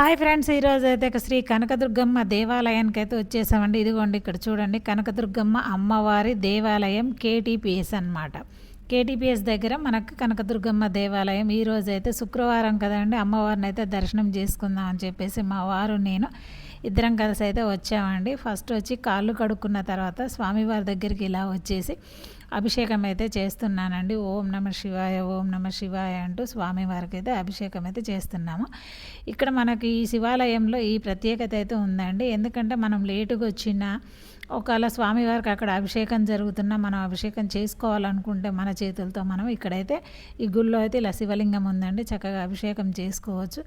Hi friends ఈరోజు అయితే శ్రీ కనకదుర్గమ్మ దేవాలయానికి అయితే వచ్చేసామండి. ఇదిగోండి ఇక్కడ చూడండి. కనకదుర్గమ్మ అమ్మవారి దేవాలయం కేటీపీఎస్ అన్నమాట. కేటీపీఎస్ దగ్గర మనకు కనకదుర్గమ్మ దేవాలయం ఈరోజు అయితే శుక్రవారం కదండి అమ్మవారిని అయితే దర్శనం చేసుకుందాం అని చెప్పేసి మా వారు నేను ఇద్దరం కలిసి అయితే వచ్చామండి. ఫస్ట్ వచ్చి కాళ్ళు కడుక్కున్న తర్వాత స్వామివారి దగ్గరికి ఇలా వచ్చేసి అభిషేకం అయితే చేస్తున్నానండి. ఓం నమ శివాయ ఓం నమ శివాయ అంటూ స్వామివారికి అయితే అభిషేకం అయితే చేస్తున్నాము. ఇక్కడ మనకి ఈ శివాలయంలో ఈ ప్రత్యేకత అయితే ఉందండి. ఎందుకంటే మనం లేటుగా వచ్చినా ఒకవేళ స్వామివారికి అక్కడ అభిషేకం జరుగుతున్నా మనం అభిషేకం చేసుకోవాలనుకుంటే మన చేతులతో మనం ఇక్కడైతే ఈ గుళ్ళో అయితే ఇలా శివలింగం ఉందండి. చక్కగా అభిషేకం చేసుకోవచ్చు.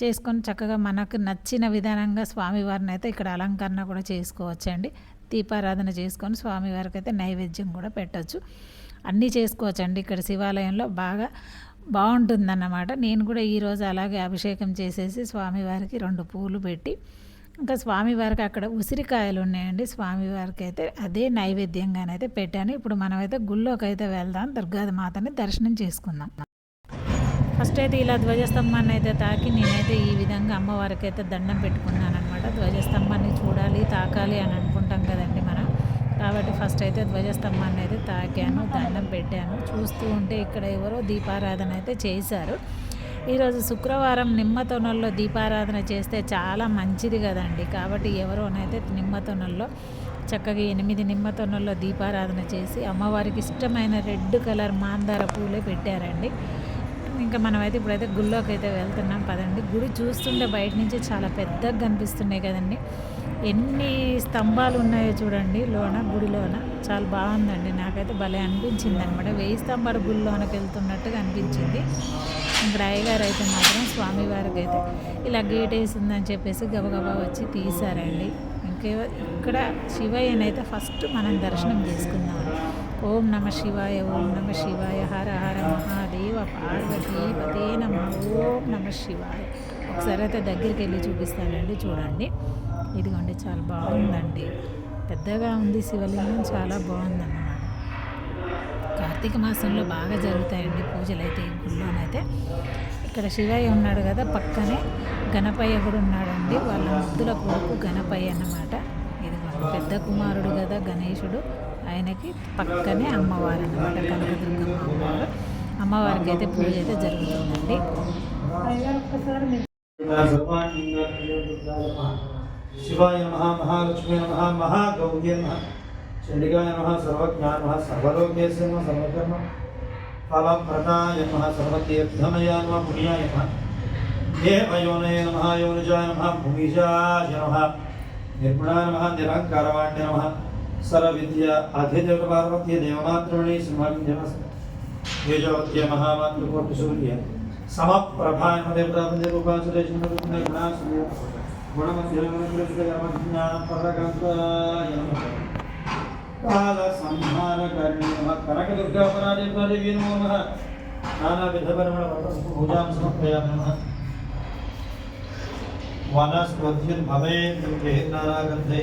చేసుకొని చక్కగా మనకు నచ్చిన విధానంగా స్వామివారిని అయితే ఇక్కడ అలంకరణ కూడా చేసుకోవచ్చండి. దీపారాధన చేసుకొని స్వామివారికి అయితే నైవేద్యం కూడా పెట్టచ్చు. అన్నీ చేసుకోవచ్చండి. ఇక్కడ శివాలయంలో బాగా బాగుంటుందన్నమాట. నేను కూడా ఈరోజు అలాగే అభిషేకం చేసేసి స్వామివారికి రెండు పూలు పెట్టి ఇంకా స్వామివారికి అక్కడ ఉసిరికాయలు ఉన్నాయండి. స్వామివారికి అయితే అదే నైవేద్యంగానైతే పెట్టాను. ఇప్పుడు మనమైతే గుళ్ళోకి అయితే వెళ్దాం. దుర్గాది మాతని దర్శనం చేసుకుందాం. ఫస్ట్ అయితే ఇలా ధ్వజస్తంభాన్ని అయితే తాకి నేనైతే ఈ విధంగా అమ్మవారికి అయితే దండం పెట్టుకున్నాను అనమాట ధ్వజస్తంభాన్ని చూడాలి తాకాలి అని అనుకుంటాం కదండి మనం. కాబట్టి ఫస్ట్ అయితే ధ్వజస్తంభాన్ని అయితే తాకాను దండం పెట్టాను. చూస్తూ ఉంటే ఇక్కడ ఎవరో దీపారాధన అయితే చేశారు. ఈరోజు శుక్రవారం నిమ్మతొనల్లో దీపారాధన చేస్తే చాలా మంచిది కదండి. కాబట్టి ఎవరోనైతే నిమ్మ తొనల్లో చక్కగా ఎనిమిది నిమ్మతొనల్లో దీపారాధన చేసి అమ్మవారికి ఇష్టమైన రెడ్ కలర్ మాందార పూలే పెట్టారండి. ఇంకా మనమైతే ఇప్పుడైతే గుళ్ళోకి అయితే వెళ్తున్నాం. పదండి. గుడి చూస్తుంటే బయట నుంచి చాలా పెద్దగా కనిపిస్తున్నాయి కదండి. ఎన్ని స్తంభాలు ఉన్నాయో చూడండి. లోన గుడిలోన చాలా బాగుందండి. నాకైతే భలే అనిపించింది అనమాట వెయ్యి స్తంభాల గుడిలోనకి వెళ్తున్నట్టుగా అనిపించింది. ఇక్కడ అయ్యగారు అయితే మాత్రం స్వామివారికి అయితే ఇలా గేట్ వేసిందని చెప్పేసి గబగబా వచ్చి తీశారండి. ఇంకే ఇక్కడ శివయ్యనైతే ఫస్ట్ మనం దర్శనం చేసుకుందాం. ఓం నమ శివాయ ఓం నమ శివాయ హర హర మహాదేవ పార్వతీపతే నమ ఓం నమ శివాయ. ఒకసారి అయితే దగ్గరికి వెళ్ళి చూపిస్తానండి చూడండి. ఇదిగోండి చాలా బాగుందండి. పెద్దగా ఉంది శివలింగం చాలా బాగుందన్నమాట. కార్తీక మాసంలో బాగా జరుగుతాయండి పూజలు అయితే ఈ గుళ్ళోనైతే. ఇక్కడ శివయ్య ఉన్నాడు కదా పక్కనే గణపయ్య కూడా ఉన్నాడండి. వాళ్ళ ముద్దుల కొడుకు గణపయ్య అన్నమాట. ఇదిగోండి పెద్ద కుమారుడు కదా గణేశుడు ఆయనకి పక్కనే అమ్మవారు అన్నమాట. కనకదుర్గమ్మ అమ్మవారు. అమ్మవారికి అయితే పూజ అయితే జరుగుతుందండి. శివాయ నమ మహాలక్ష్మీ నమ మహాగౌర్య నమ చండికాయ నమ సర్వజ్ఞాన నమ సర్వలోకేశ నమ సర్వకర్మ ఫలప్రదాయ నమ సర్వతీర్థమయ నమ పుణ్యాయ నమ దేవయోనయ నమ యోనిజాయ నమ భూమిజాయ నమ నిర్గుణాయ నమ నిరంకారవాణ్య నమ सर्वविद्या आधिदेवपार्वत्य देवमात्रमणि सिंहाभिन्यमस् येजवत्य महामातृकोटिसूर्य समप्रभायमदेवतापदेवोपासुरेशुणगुणासूर्य गुणमध्यमज्ञानपरकान्ताय कालसंहारकर्णिमः कनकदुर्गापरादेवतादेवी नमो नमः नानाविधपरिमणपूजां समर्पयामि नमः वनस्पतिर्भवेत् नानागन्धे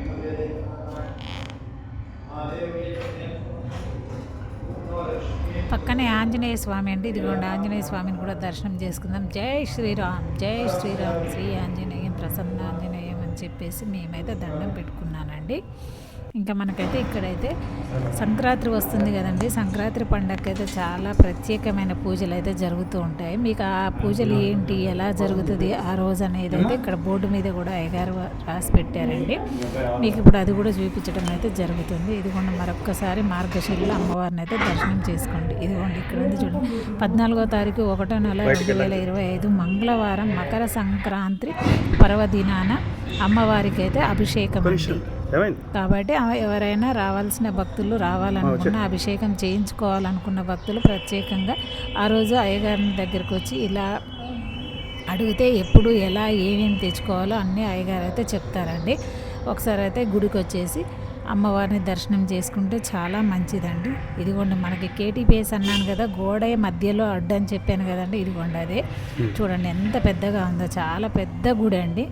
పక్కనే ఆంజనేయ స్వామి అండి ఇదిగోండి ఆంజనేయ స్వామిని కూడా దర్శనం చేసుకుందాం. జై శ్రీరామ్ జై శ్రీరామ్. శ్రీ ఆంజనేయం ప్రసన్న ఆంజనేయం అని చెప్పేసి మేమైతే దండం పెట్టుకున్నానండి. ఇంకా మనకైతే ఇక్కడైతే సంక్రాంతి వస్తుంది కదండి. సంక్రాంతి పండగకి అయితే చాలా ప్రత్యేకమైన పూజలు అయితే జరుగుతూ ఉంటాయి. మీకు ఆ పూజలు ఏంటి? ఎలా జరుగుతుంది? ఆ రోజు అనేది అయితే ఇక్కడ బోర్డు మీద కూడా అయ్యగారు రాసి పెట్టారండి. మీకు ఇప్పుడు అది కూడా చూపించడం అయితే జరుగుతుంది. ఇదిగోండి మరొక్కసారి మార్గశిల్లో అమ్మవారిని అయితే దర్శనం చేసుకోండి. ఇదిగోండి ఇక్కడ ఉంది చూడండి. పద్నాలుగో తారీఖు ఒకటో నెల రెండు వేల ఇరవై ఐదు మంగళవారం మకర సంక్రాంతి పర్వదినాన అమ్మవారికి అయితే అభిషేకం. కాబట్టి ఎవరైనా రావాల్సిన భక్తులు రావాలనుకున్న అభిషేకం చేయించుకోవాలనుకున్న భక్తులు ప్రత్యేకంగా ఆ రోజు అయ్యగారి దగ్గరికి వచ్చి ఇలా అడిగితే ఎప్పుడు ఎలా ఏమేమి తెచ్చుకోవాలో అన్నీ అయ్యగారు అయితే చెప్తారండి. ఒకసారి అయితే గుడికి వచ్చేసి అమ్మవారిని దర్శనం చేసుకుంటే చాలా మంచిదండి. ఇదిగోండి మనకి కేటీపీఎస్ అన్నాను కదా గోడ మధ్యలో అడ్డు అని చెప్పాను కదండి ఇదిగోండి అదే. చూడండి ఎంత పెద్దగా ఉందో చాలా పెద్ద గుడి అండి